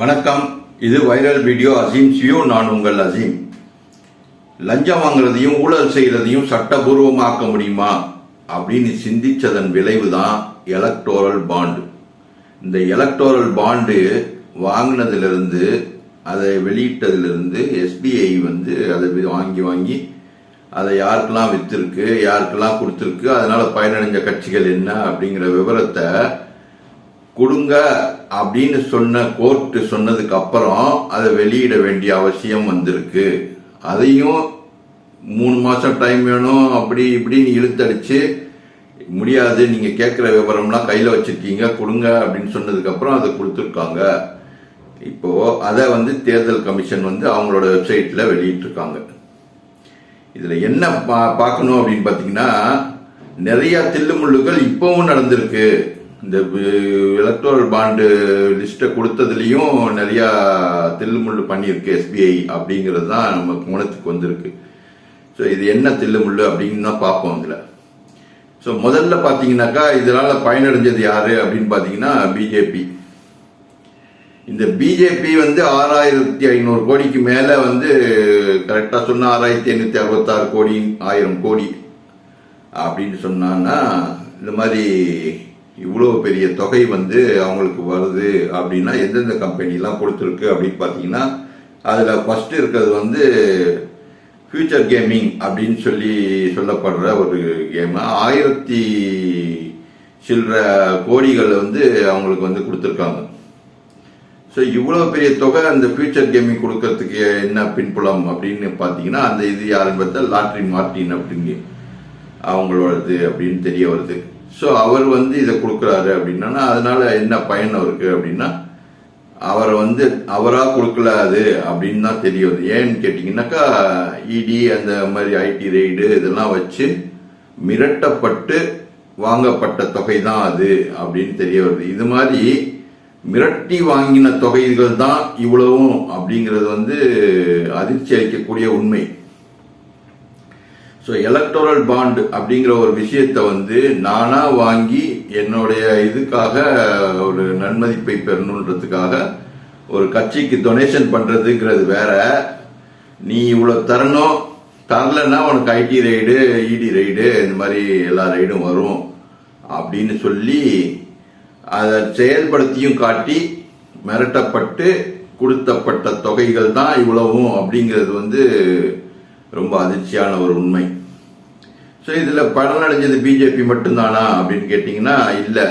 வணக்கம். இது viral video Azeem சியோ நான் உங்கள் அசீம். லஞ்சம் வாங்குறதையும் ஊழல் செய்கிறதையும் சட்டபூர்வமாக்க முடியுமா? அப்படின்னு சிந்திச்சதன் விளைவு தான் எலக்டோரல் பாண்டு இந்த எலக்டோரல் பாண்டு வாங்கினதிலிருந்து அதை வெளியிட்டதிலிருந்து எஸ்பிஐ வந்து அதை வாங்கி வாங்கி அதை யாருக்கெல்லாம் விற்றுருக்கு யாருக்கெல்லாம் கொடுத்துருக்கு அதனால் பயனடைஞ்ச கட்சிகள் என்ன அப்படிங்கிற விவரத்தை கொடுங்க அப்படின்னு சொன்ன கோர்ட்டு சொன்னதுக்கு அப்புறம் அதை வெளியிட வேண்டிய அவசியம் வந்திருக்கு. அதையும் மூணு மாசம் டைம் வேணும் அப்படி இப்படின்னு இழுத்தடிச்சு முடியாது நீங்க கேட்குற விவரம்லாம் கையில வச்சிருக்கீங்க கொடுங்க அப்படின்னு சொன்னதுக்கு அப்புறம் அதை கொடுத்துருக்காங்க. இப்போ அதை வந்து தேர்தல் கமிஷன் வந்து அவங்களோட வெப்சைட்ல வெளியிட்டிருக்காங்க. இதுல என்ன பா- பார்க்கணும் அப்படின்னு பாத்தீங்கன்னா நிறைய தில்லுமுள்ளுகள் இப்பவும் நடந்திருக்கு. இந்த எலக்ட்ரல் பாண்டு லிஸ்ட்டை கொடுத்ததுலேயும் நிறையா தில்லுமுள்ளு பண்ணியிருக்கு எஸ்பிஐ அப்படிங்கிறது தான் நம்ம கவனத்துக்கு வந்திருக்கு. ஸோ இது என்ன தில்லுமுள்ளு அப்படின்னு தான் பார்ப்போம் அதில் ஸோ முதல்ல பார்த்தீங்கன்னாக்கா இதனால் பயனடைஞ்சது யார் அப்படின்னு பார்த்தீங்கன்னா பிஜேபி இந்த பிஜேபி வந்து ஆறாயிரத்தி ஐநூறு கோடிக்கு மேலே வந்து கரெக்டாக சொன்னால் ஆறாயிரத்தி ஐநூற்றி அறுபத்தாறு கோடி ஆயிரம் கோடி அப்படின்னு சொன்னான்னா இந்த மாதிரி இவ்வளோ பெரிய தொகை வந்து அவங்களுக்கு வருது அப்படின்னா எந்தெந்த கம்பெனிலாம் கொடுத்துருக்கு அப்படின்னு பார்த்தீங்கன்னா அதில் ஃபஸ்ட்டு இருக்கிறது வந்து ஃபியூச்சர் கேமிங் அப்படின்னு சொல்லி சொல்லப்படுற ஒரு கேமு ஆயிரத்தி சில்லற கோடிகள் வந்து அவங்களுக்கு வந்து கொடுத்துருக்காங்க. ஸோ இவ்வளோ பெரிய தொகை அந்த ஃபியூச்சர் கேமிங் கொடுக்கறதுக்கு என்ன பின்புலம் அப்படின்னு பார்த்தீங்கன்னா அந்த இது யாருன்னு பார்த்தா லாட்ரி மார்டின் அப்படிங்க அவங்களோடது அப்படின்னு தெரிய வருது. ஸோ அவர் வந்து இதை கொடுக்குறாரு அப்படின்னா அதனால என்ன பயன் இருக்குது அப்படின்னா அவரை வந்து அவராக கொடுக்கல அது அப்படின்னு தான் தெரிய வருது. ஏன்னு கேட்டிங்கன்னாக்கா இடி அந்த மாதிரி ஐடி ரெய்டு இதெல்லாம் வச்சு மிரட்டப்பட்டு வாங்கப்பட்ட தொகை தான் அது அப்படின்னு தெரிய வருது. இது மாதிரி மிரட்டி வாங்கின தொகைகள் தான் இவ்வளவும் அப்படிங்கிறது வந்து அதிர்ச்சி அளிக்கக்கூடிய உண்மை. ஸோ எலக்டோரல் பாண்டு அப்படிங்கிற ஒரு விஷயத்தை வந்து நானா வாங்கி என்னுடைய இதுக்காக ஒரு நன்மதிப்பை பெறணுன்றதுக்காக ஒரு கட்சிக்கு டொனேஷன் பண்றதுங்கிறது வேற. நீ இவ்வளவு தரணும் தரலன்னா உனக்கு ஐடி ரைடு இடி ரைடு இந்த மாதிரி எல்லா ரைடும் வரும் அப்படின்னு சொல்லி அதை செயல்படுத்தியும் காட்டி மிரட்டப்பட்டு கொடுத்தப்பட்ட தொகைகள் தான் இவ்வளவும் அப்படிங்கிறது வந்து ரொம்ப அதிர்ச்சியான ஒரு உண்மை. ஸோ இதில் பலனடைஞ்சது பிஜேபி மட்டும்தானா அப்படின்னு கேட்டிங்கன்னா இல்லை.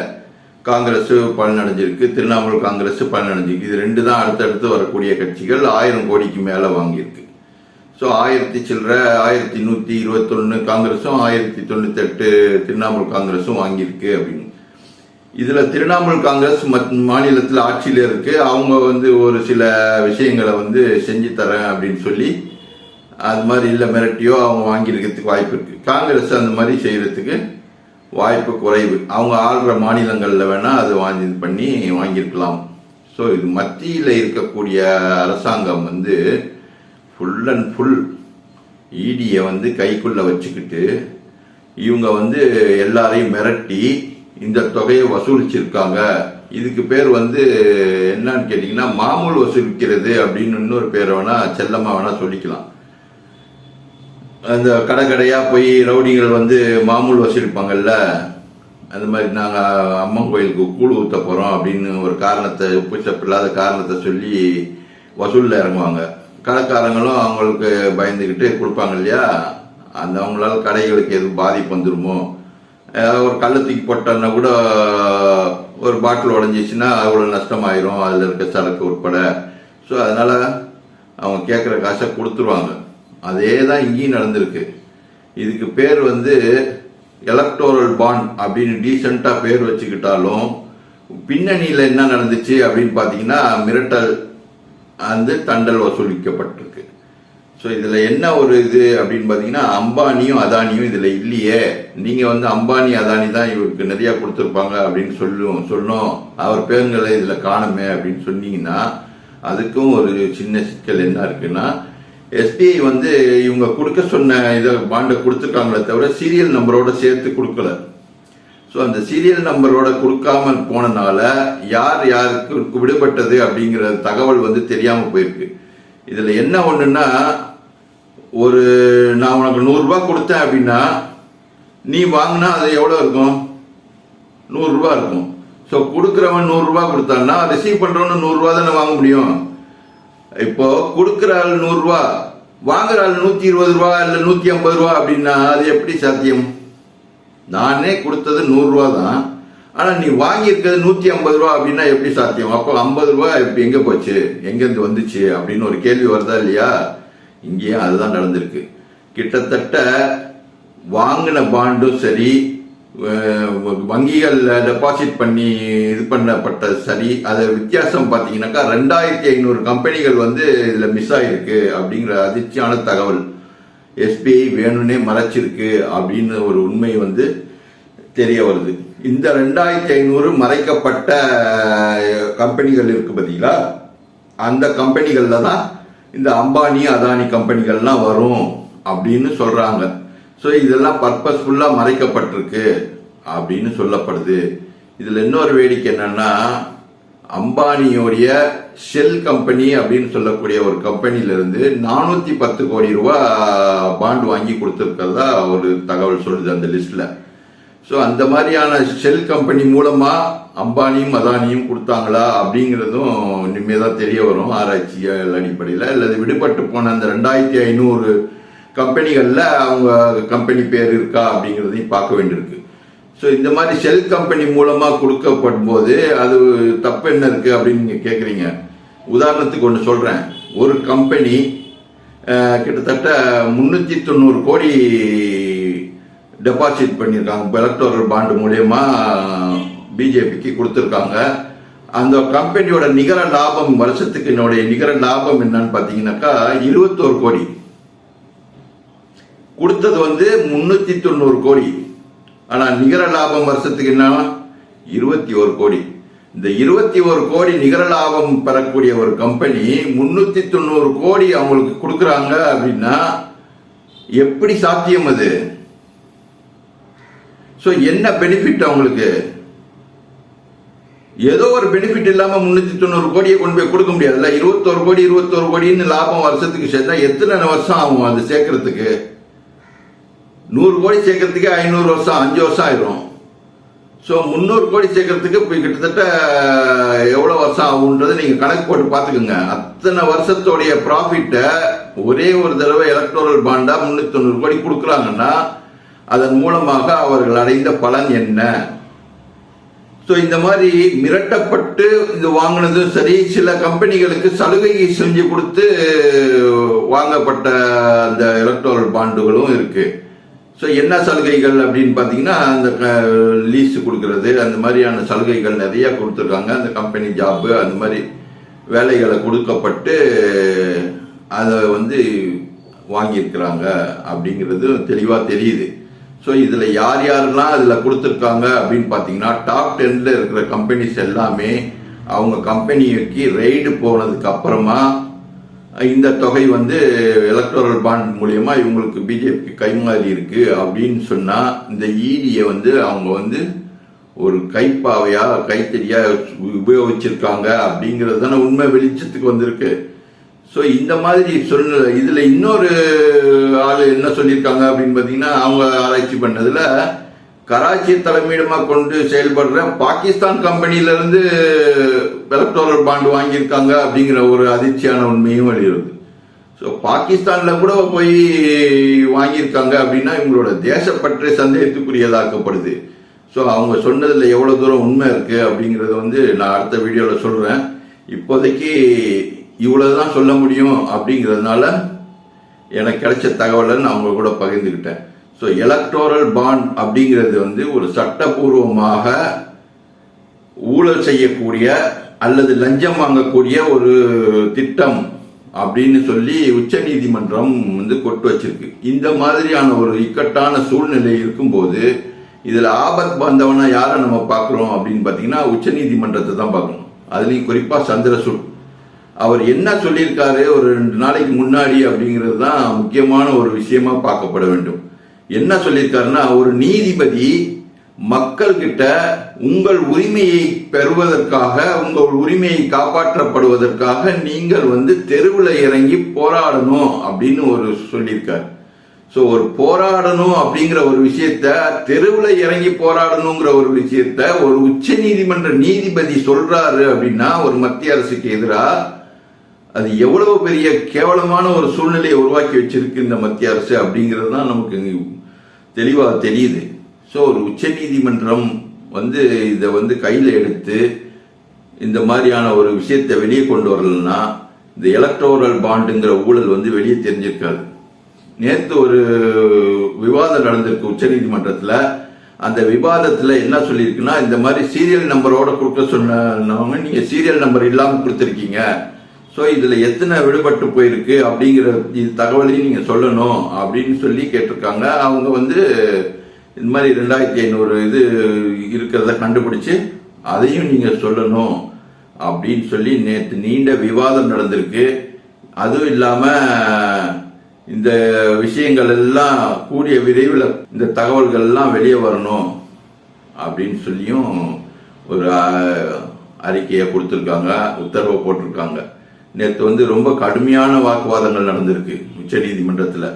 காங்கிரஸ் பலனடைஞ்சிருக்கு திரிணாமுல் காங்கிரஸ் பலனடைஞ்சிருக்கு. இது ரெண்டு தான் அடுத்தடுத்து வரக்கூடிய கட்சிகள் ஆயிரம் கோடிக்கு மேலே வாங்கியிருக்கு. ஸோ ஆயிரத்தி சில்லற ஆயிரத்தி நூற்றி இருபத்தொன்று காங்கிரஸும் ஆயிரத்தி தொண்ணூத்தெட்டு திரிணாமுல் காங்கிரஸும் வாங்கியிருக்கு அப்படின்னு. இதில் திரிணாமுல் காங்கிரஸ் மத் மாநிலத்தில் ஆட்சியில் இருக்கு. அவங்க வந்து ஒரு சில விஷயங்களை வந்து செஞ்சு தரேன் அப்படின்னு சொல்லி அது மாதிரி இல்லை மிரட்டியோ அவங்க வாங்கியிருக்கிறதுக்கு வாய்ப்பு இருக்குது காங்கிரஸ் அந்த மாதிரி செய்கிறதுக்கு வாய்ப்பு குறைவு. அவங்க ஆள்ற மாநிலங்களில் வேணால் அது வாங்கி இது பண்ணி வாங்கியிருக்கலாம். ஸோ இது மத்தியில் இருக்கக்கூடிய அரசாங்கம் வந்து ஃபுல் அண்ட் ஃபுல் ஈடியை வந்து கைக்குள்ளே வச்சுக்கிட்டு இவங்க வந்து எல்லாரையும் மிரட்டி இந்த தொகையை வசூலிச்சிருக்காங்க. இதுக்கு பேர் வந்து என்னன்னு கேட்டிங்கன்னா மாமூல் வசூலிக்கிறது அப்படின்னு இன்னொரு பேர் வேணால் செல்லமாக வேணால் சொல்லிக்கலாம். அந்த கடை கடையாக போய் ரவுடிகள் வந்து மாமூல் வசூலிப்பாங்கல்ல அந்த மாதிரி நாங்கள் அம்மன் கோயிலுக்கு கூழ் ஊற்ற போகிறோம் அப்படின்னு ஒரு காரணத்தை உப்புச்சப்பு இல்லாத காரணத்தை சொல்லி வசூலில் இறங்குவாங்க. கடைக்காரங்களும் அவங்களுக்கு பயந்துக்கிட்டு கொடுப்பாங்க இல்லையா? அந்த அவங்களால கடைகளுக்கு எதுவும் பாதிப்பு வந்துருமோ? ஏதாவது ஒரு கள்ள தூக்கி போட்டோன்னா கூட ஒரு பாட்டில் உடஞ்சிச்சுன்னா அவ்வளோ நஷ்டமாயிரும். அதில் இருக்க சரக்கு உட்பட. ஸோ அதனால் அவங்க கேட்குற காசை கொடுத்துருவாங்க. அதே தான் இங்கேயும் நடந்திருக்கு. இதுக்கு பேர் வந்து எலக்டோரல் பாண்ட் அப்படின்னு டீசெண்டாக பேர் வச்சுக்கிட்டாலும் பின்னணியில் என்ன நடந்துச்சு அப்படின்னு பார்த்தீங்கன்னா மிரட்டல் வந்து தண்டல் வசூலிக்கப்பட்டிருக்கு. ஸோ இதில் என்ன ஒரு இது அப்படின்னு பார்த்தீங்கன்னா அம்பானியும் அதானியும் இதில் இல்லையே. நீங்கள் வந்து அம்பானி அதானி தான் இவருக்கு நிறையா கொடுத்துருப்பாங்க அப்படின்னு சொல்லும் சொன்னோம். அவர் பேருங்களை இதில் காணுமே அப்படின்னு சொன்னீங்கன்னா அதுக்கும் ஒரு சின்ன சிக்கல் என்ன இருக்குன்னா எஸ்பிஐ வந்து இவங்க கொடுக்க சொன்ன இதை பாண்டை கொடுத்துருக்காங்களே தவிர சீரியல் நம்பரோட சேர்த்து கொடுக்கல. ஸோ அந்த சீரியல் நம்பரோட கொடுக்காம போனனால யார் யாருக்கு விடுபட்டது அப்படிங்கிற தகவல் வந்து தெரியாமல் போயிருக்கு. இதில் என்ன ஒன்றுன்னா ஒரு நான் உனக்கு நூறுரூவா கொடுத்தேன் அப்படின்னா நீ வாங்கினா அது எவ்வளோ இருக்கும்? நூறுரூவா இருக்கும். ஸோ கொடுக்குறவன் நூறுரூவா கொடுத்தான்னா ரிசீவ் பண்ணுறவனு நூறுரூவா தானே வாங்க முடியும்? இப்போ கொடுக்குற ஆள் நூறுரூவா வாங்குற ஆள் நூற்றி இருபது ரூபா இல்லை நூற்றி ஐம்பது ரூபா அப்படின்னா அது எப்படி சாத்தியம்? நானே கொடுத்தது நூறுரூவா தான். ஆனால் நீ வாங்கியிருக்கிறது நூற்றி ஐம்பது ரூபா அப்படின்னா எப்படி சாத்தியம்? அப்போ ஐம்பது ரூபா இப்போ எங்கே போச்சு? எங்கேருந்து வந்துச்சு? அப்படின்னு ஒரு கேள்வி வருதா இல்லையா? இங்கேயும் அதுதான் நடந்திருக்கு. கிட்டத்தட்ட வாங்கின பாண்டும் சரி வங்கிகளில் டெபாசிட் பண்ணி இது பண்ணப்பட்ட சரி அது வித்தியாசம் பார்த்தீங்கன்னாக்கா ரெண்டாயிரத்தி ஐநூறு கம்பெனிகள் வந்து இதில் மிஸ் ஆகிருக்கு அப்படிங்கிற அதிர்ச்சியான தகவல். எஸ்பிஐ வேணும்னே மறைச்சிருக்கு அப்படின்னு ஒரு உண்மை வந்து தெரிய வருது. இந்த ரெண்டாயிரத்தி ஐநூறு மறைக்கப்பட்ட கம்பெனிகள் இருக்கு பார்த்தீங்களா? அந்த கம்பெனிகளில் தான் இந்த அம்பானி அதானி கம்பெனிகள்லாம் வரும் அப்படின்னு சொல்கிறாங்க ஸோ இதெல்லாம் பர்பஸ்ஃபுல்லாக மறைக்கப்பட்டிருக்கு அப்படின்னு சொல்லப்படுது. இதில் இன்னொரு வேடிக்கை என்னன்னா அம்பானியோடைய ஷெல் கம்பெனி அப்படின்னு சொல்லக்கூடிய ஒரு கம்பெனியிலிருந்து நானூற்றி பத்து கோடி ரூபா பாண்ட் வாங்கி கொடுத்துருக்கிறதா ஒரு தகவல் சொல்லுது அந்த லிஸ்ட்டில் ஸோ அந்த மாதிரியான ஷெல் கம்பெனி மூலமாக அம்பானியும் அதானியும் கொடுத்தாங்களா அப்படிங்கிறதும் இனிமேல் தான் தெரிய வரும் ஆராய்ச்சியல் அடிப்படையில். அல்லது விடுபட்டு போன அந்த ரெண்டாயிரத்தி ஐநூறு கம்பெனிகளில் அவங்க கம்பெனி பேர் இருக்கா அப்படிங்கிறதையும் பார்க்க வேண்டியிருக்கு. ஸோ இந்த மாதிரி செல் கம்பெனி மூலமாக கொடுக்கப்படும் போது அது தப்பு என்ன இருக்கு அப்படின்னு நீங்கள் கேட்குறீங்க உதாரணத்துக்கு ஒன்று சொல்கிறேன் ஒரு கம்பெனி கிட்டத்தட்ட முந்நூற்றி தொண்ணூறு கோடி டெபாசிட் பண்ணியிருக்காங்க. எலக்டோரல் பாண்டு மூலயமா பிஜேபிக்கு கொடுத்துருக்காங்க. அந்த கம்பெனியோட நிகர லாபம் வருஷத்துக்கு என்னுடைய நிகர லாபம் என்னன்னு பார்த்தீங்கன்னாக்கா இருபத்தோரு கோடி. கொடுத்தது வந்து முன்னூத்தி தொண்ணூறு கோடி. ஆனா நிகர லாபம் வருஷத்துக்கு என்ன? இருபத்தி ஒரு கோடி. இந்த இருபத்தி ஒரு கோடி நிகர லாபம் பெறக்கூடிய ஒரு கம்பெனி முன்னூத்தி தொண்ணூறு கோடி அவங்களுக்கு கொடுக்குறாங்க அப்படின்னா எப்படி சாத்தியம் அது? ஸோ என்ன பெனிஃபிட் அவங்களுக்கு? ஏதோ ஒரு பெனிஃபிட் இல்லாம முன்னூத்தி தொண்ணூறு கோடியை கொண்டு போய் கொடுக்க முடியாதுல்ல? இருபத்தோரு கோடி இருபத்தோரு கோடின்னு லாபம் வருஷத்துக்கு சேர்த்தா எத்தனை வருஷம் ஆகும் அது சேர்க்கறதுக்கு? நூறு கோடி சேர்க்கறதுக்கே ஐநூறு வருஷம் அஞ்சு வருஷம் ஆயிரும். ஸோ முந்நூறு கோடி சேர்க்கறதுக்கு இப்போ கிட்டத்தட்ட எவ்வளோ வருஷம் ஆகுன்றதை நீங்கள் கணக்கு போட்டு பார்த்துக்குங்க. அத்தனை வருஷத்தோடைய ப்ராஃபிட்டை ஒரே ஒரு தடவை எலக்டோரல் பாண்டாக முந்நூற்றி தொண்ணூறு கோடி கொடுக்குறாங்கன்னா அதன் மூலமாக அவர்கள் அடைந்த பலன் என்ன? ஸோ இந்த மாதிரி மிரட்டப்பட்டு இது வாங்கினதும் சரி சில கம்பெனிகளுக்கு சலுகை செஞ்சு கொடுத்து வாங்கப்பட்ட அந்த எலக்ட்ரல் பாண்டுகளும் இருக்குது ஸோ என்ன சலுகைகள் அப்படின்னு பார்த்தீங்கன்னா அந்த லீஸ் கொடுக்கறது அந்த மாதிரியான சலுகைகள் நிறைய கொடுத்துருக்காங்க. அந்த கம்பெனி ஜாப்பு அந்த மாதிரி வேலைகளை கொடுக்கப்பட்டு அதை வந்து வாங்கியிருக்கிறாங்க அப்படிங்கிறது தெளிவாக தெரியுது. ஸோ இதில் யார் யாரெல்லாம் அதில் கொடுத்துருக்காங்க அப்படின்னு பார்த்தீங்கன்னா டாப் டென்னில் இருக்கிற கம்பெனிஸ் எல்லாமே அவங்க கம்பெனிக்கு ரெய்டு போனதுக்கு அப்புறமா இந்த தொகை வந்து எலக்டோரல் பாண்ட் மூலயமா இவங்களுக்கு பிஜேபிக்கு கைமாறி இருக்கு அப்படின்னு சொன்னால் இந்த ஈடியை வந்து அவங்க வந்து ஒரு கைப்பாவையா கைத்தறியா உபயோகிச்சிருக்காங்க அப்படிங்கிறது தானே உண்மை வெளிச்சத்துக்கு வந்திருக்கு. ஸோ இந்த மாதிரி சூழ்நிலை இதில் இன்னொரு ஆள் என்ன சொல்லியிருக்காங்க அப்படின்னு பார்த்தீங்கன்னா அவங்க ஆராய்ச்சி பண்ணதில் கராச்சி தலைமையிடமாக கொண்டு செயல்படுற பாகிஸ்தான் கம்பெனியிலேருந்து எலக்டோரல் பாண்டு வாங்கியிருக்காங்க அப்படிங்கிற ஒரு அதிர்ச்சியான உண்மையும் வெளியிடுது ஸோ பாகிஸ்தானில் கூட போய் வாங்கியிருக்காங்க அப்படின்னா இவங்களோட தேசப்பற்று சந்தேகத்துக்குரியதாக்கப்படுது. ஸோ அவங்க சொன்னதில் எவ்வளோ தூரம் உண்மை இருக்குது அப்படிங்கிறத வந்து நான் அடுத்த வீடியோவில் சொல்கிறேன் இப்போதைக்கு இவ்வளோ தான் சொல்ல முடியும் அப்படிங்கிறதுனால எனக்கு கிடைச்ச தகவலை நான் அவங்க கூட பகிர்ந்துக்கிட்டேன் ஸோ எலக்டோரல் பாண்ட் அப்படிங்கிறது வந்து ஒரு சட்டபூர்வமாக ஊழல் செய்யக்கூடிய அல்லது லஞ்சம் வாங்கக்கூடிய ஒரு திட்டம் அப்படின்னு சொல்லி உச்ச நீதிமன்றம் வந்து கொட்டு வச்சிருக்கு. இந்த மாதிரியான ஒரு இக்கட்டான சூழ்நிலை இருக்கும்போது இதுல ஆபத் பாந்தவனா யாரை நம்ம பார்க்குறோம் அப்படின்னு பார்த்தீங்கன்னா உச்சநீதிமன்றத்தை தான் பார்க்கணும். அதுலேயும் குறிப்பா சந்திரசூட். அவர் என்ன சொல்லியிருக்காரு? ஒரு ரெண்டு நாளைக்கு முன்னாடி அப்படிங்கிறது தான் முக்கியமான ஒரு விஷயமா பார்க்கப்பட வேண்டும். என்ன சொல்லியிருக்காருன்னா ஒரு நீதிபதி மக்கள்கிட்ட உங்கள் உரிமையை பெறுவதற்காக உங்கள் உரிமையை காப்பாற்றப்படுவதற்காக நீங்கள் வந்து தெருவில் இறங்கி போராடணும் அப்படின்னு ஒரு சொல்லியிருக்காரு. ஸோ ஒரு போராடணும் அப்படிங்கிற ஒரு விஷயத்த தெருவில் இறங்கி போராடணுங்கிற ஒரு விஷயத்த ஒரு உச்ச நீதிமன்ற நீதிபதி சொல்றாரு அப்படின்னா ஒரு மத்திய அரசுக்கு எதிராக அது எவ்வளவு பெரிய கேவலமான ஒரு சூழ்நிலையை உருவாக்கி வச்சிருக்கு இந்த மத்திய அரசு அப்படிங்கிறது தான் நமக்கு தெளிவாக தெரியுது. ஸோ ஒரு உச்ச நீதிமன்றம் வந்து இதை வந்து கையில் எடுத்து இந்த மாதிரியான ஒரு விஷயத்தை வெளியே கொண்டு வரலன்னா இந்த எலக்ட்ரோரல் பாண்டுங்கிற ஊழல் வந்து வெளியே தெரிஞ்சிருக்காது. நேற்று ஒரு விவாதம் நடந்திருக்கு உச்சநீதிமன்றத்தில் அந்த விவாதத்தில் என்ன சொல்லியிருக்குன்னா இந்த மாதிரி சீரியல் நம்பரோட கொடுக்க சொன்னவங்க நீங்கள் சீரியல் நம்பர் இல்லாமல் கொடுத்துருக்கீங்க. ஸோ இதில் எத்தனை விடுபட்டு போயிருக்கு அப்படிங்கிற இது தகவலையும் நீங்கள் சொல்லணும் அப்படின்னு சொல்லி கேட்டிருக்காங்க. அவங்க வந்து இந்த மாதிரி ரெண்டாயிரத்தி ஐநூறு இது இருக்கிறத கண்டுபிடிச்சு அதையும் நீங்கள் சொல்லணும் அப்படின்னு சொல்லி நேற்று நீண்ட விவாதம் நடந்திருக்கு. அதுவும் இல்லாமல் இந்த விஷயங்கள் எல்லாம் கூடிய விரைவில் இந்த தகவல்கள் எல்லாம் வெளியே வரணும் அப்படின்னு சொல்லியும் ஒரு அறிக்கையை கொடுத்துருக்காங்க உத்தரவை போட்டிருக்காங்க. நேற்று வந்து ரொம்ப கடுமையான வாக்குவாதங்கள் நடந்திருக்கு உச்சநீதிமன்றத்தில்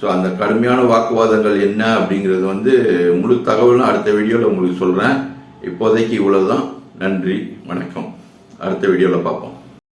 ஸோ அந்த கடுமையான வாக்குவாதங்கள் என்ன அப்படிங்கிறது வந்து முழு தகவலும் அடுத்த வீடியோவில் உங்களுக்கு சொல்கிறேன் இப்போதைக்கு இவ்வளோதான் நன்றி வணக்கம். அடுத்த வீடியோவில் பார்ப்போம்.